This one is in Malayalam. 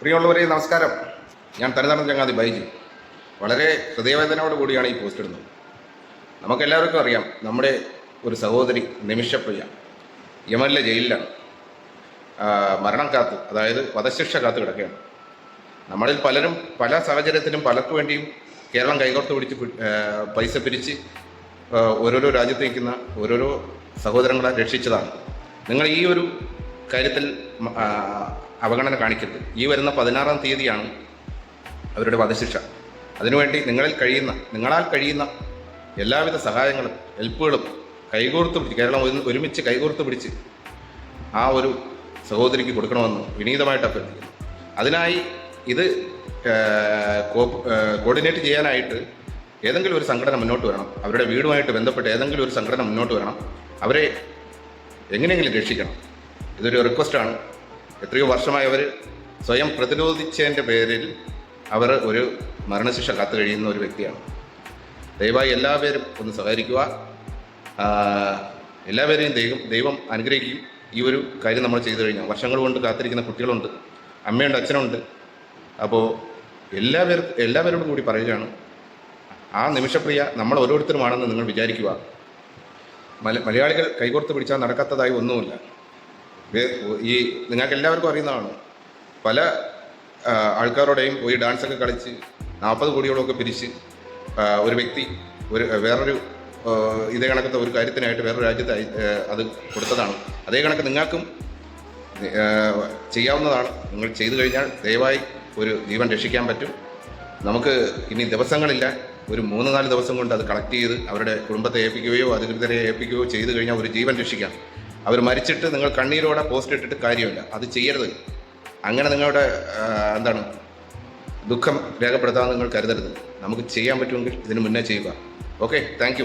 പ്രിയമുള്ളവരെ നമസ്കാരം. ഞാൻ തനിതടം ചങ്ങാതി ബൈജു. വളരെ ഹൃദയവേദനയോട് കൂടിയാണ് ഈ പോസ്റ്റ് ഇടുന്നത്. നമുക്കെല്ലാവർക്കും അറിയാം നമ്മുടെ ഒരു സഹോദരി നിമിഷപ്രിയ യമനിലെ ജയിലിലാണ്. മരണം കാത്ത് അതായത് വധശിക്ഷ കാത്ത് കിടക്കുകയാണ്. നമ്മളിൽ പലരും പല സാഹചര്യത്തിലും പലർക്കു വേണ്ടിയും കേരളം കൈകോർത്ത് പിടിച്ച് പൈസ പിരിച്ച് ഓരോരോ രാജ്യത്ത് നിൽക്കുന്ന ഓരോരോ സഹോദരങ്ങളെ രക്ഷിച്ചതാണ്. നിങ്ങൾ ഈ ഒരു കാര്യത്തിൽ അവഗണന കാണിക്കരുത്. ഈ വരുന്ന പതിനാറാം തീയതിയാണ് അവരുടെ വധശിക്ഷ. അതിനുവേണ്ടി നിങ്ങളിൽ കഴിയുന്ന നിങ്ങളാൽ കഴിയുന്ന എല്ലാവിധ സഹായങ്ങളും ഹെൽപ്പുകളും കൈകോർത്ത് പിടിച്ച് കേരളം ഒരുമിച്ച് കൈകോർത്ത് പിടിച്ച് ആ ഒരു സഹോദരിക്ക് കൊടുക്കണമെന്ന് വിനീതമായിട്ട് അഭ്യർത്ഥിക്കുന്നു. അതിനായി ഇത് കോർഡിനേറ്റ് ചെയ്യാനായിട്ട് ഏതെങ്കിലും ഒരു സംഘടന മുന്നോട്ട് വരണം. അവരുടെ വീടുമായിട്ട് ബന്ധപ്പെട്ട് ഏതെങ്കിലും ഒരു സംഘടന മുന്നോട്ട് വരണം. അവരെ എങ്ങനെയെങ്കിലും രക്ഷിക്കണം. ഇതൊരു റിക്വസ്റ്റാണ് എത്രയോ വർഷമായി അവർ സ്വയം പ്രതിരോധിച്ചതിന്റെ പേരിൽ അവർ ഒരു മരണശിക്ഷ കാത്തു കഴിയുന്ന ഒരു വ്യക്തിയാണ്. ദയവായി എല്ലാവരും ഒന്ന് സഹകരിക്കുക. എല്ലാവരെയും ദൈവം ദൈവം അനുഗ്രഹിക്കും. ഈ ഒരു കാര്യം നമ്മൾ ചെയ്തു കഴിഞ്ഞാൽ വർഷങ്ങൾ കൊണ്ട് കാത്തിരിക്കുന്ന കുട്ടികളുണ്ട് അമ്മയുണ്ട് അച്ഛനുണ്ട്. അപ്പോൾ എല്ലാവരും എല്ലാവരോടും കൂടി പറയുകയാണ് ആ നിമിഷപ്രിയ നമ്മൾ ഓരോരുത്തരുമാണെന്ന് നിങ്ങൾ വിചാരിക്കുക. മല മലയാളികൾ കൈകോർത്ത് പിടിച്ചാൽ നടക്കാത്തതായി ഒന്നുമില്ല. ഈ നിങ്ങൾക്ക് എല്ലാവർക്കും അറിയുന്നതാണ്. പല ആൾക്കാരോടെയും പോയി ഡാൻസൊക്കെ കളിച്ച് നാൽപ്പത് കോടിയോളമൊക്കെ പിരിച്ച് ഒരു വ്യക്തി ഒരു വേറൊരു ഇതേ കണക്കത്തെ ഒരു കാര്യത്തിനായിട്ട് വേറൊരു രാജ്യത്ത് അത് കൊടുത്തതാണ്. അതേ കണക്ക് നിങ്ങൾക്കും ചെയ്യാവുന്നതാണ്. നിങ്ങൾ ചെയ്തു കഴിഞ്ഞാൽ ദയവായി ഒരു ജീവൻ രക്ഷിക്കാൻ പറ്റും. നമുക്ക് ഇനി ദിവസങ്ങളില്ല. ഒരു മൂന്ന് നാല് ദിവസം കൊണ്ട് അത് കളക്ട് ചെയ്ത് അവരുടെ കുടുംബത്തെ ഏൽപ്പിക്കുകയോ അധികൃതരെ ഏൽപ്പിക്കുകയോ ചെയ്തു കഴിഞ്ഞാൽ ഒരു ജീവൻ രക്ഷിക്കാം. അവർ മരിച്ചിട്ട് നിങ്ങൾ കണ്ണീരോടെ പോസ്റ്റ് ഇട്ടിട്ട് കാര്യമില്ല. അത് ചെയ്യരുത്. അങ്ങനെ നിങ്ങളുടെ എന്താണ് ദുഃഖം രേഖപ്പെടുത്താൻ നിങ്ങൾ കരുതരുത്. നമുക്ക് ചെയ്യാൻ പറ്റുമെങ്കിൽ ഇതിന് മുന്നേ ചെയ്യുക. Okay thank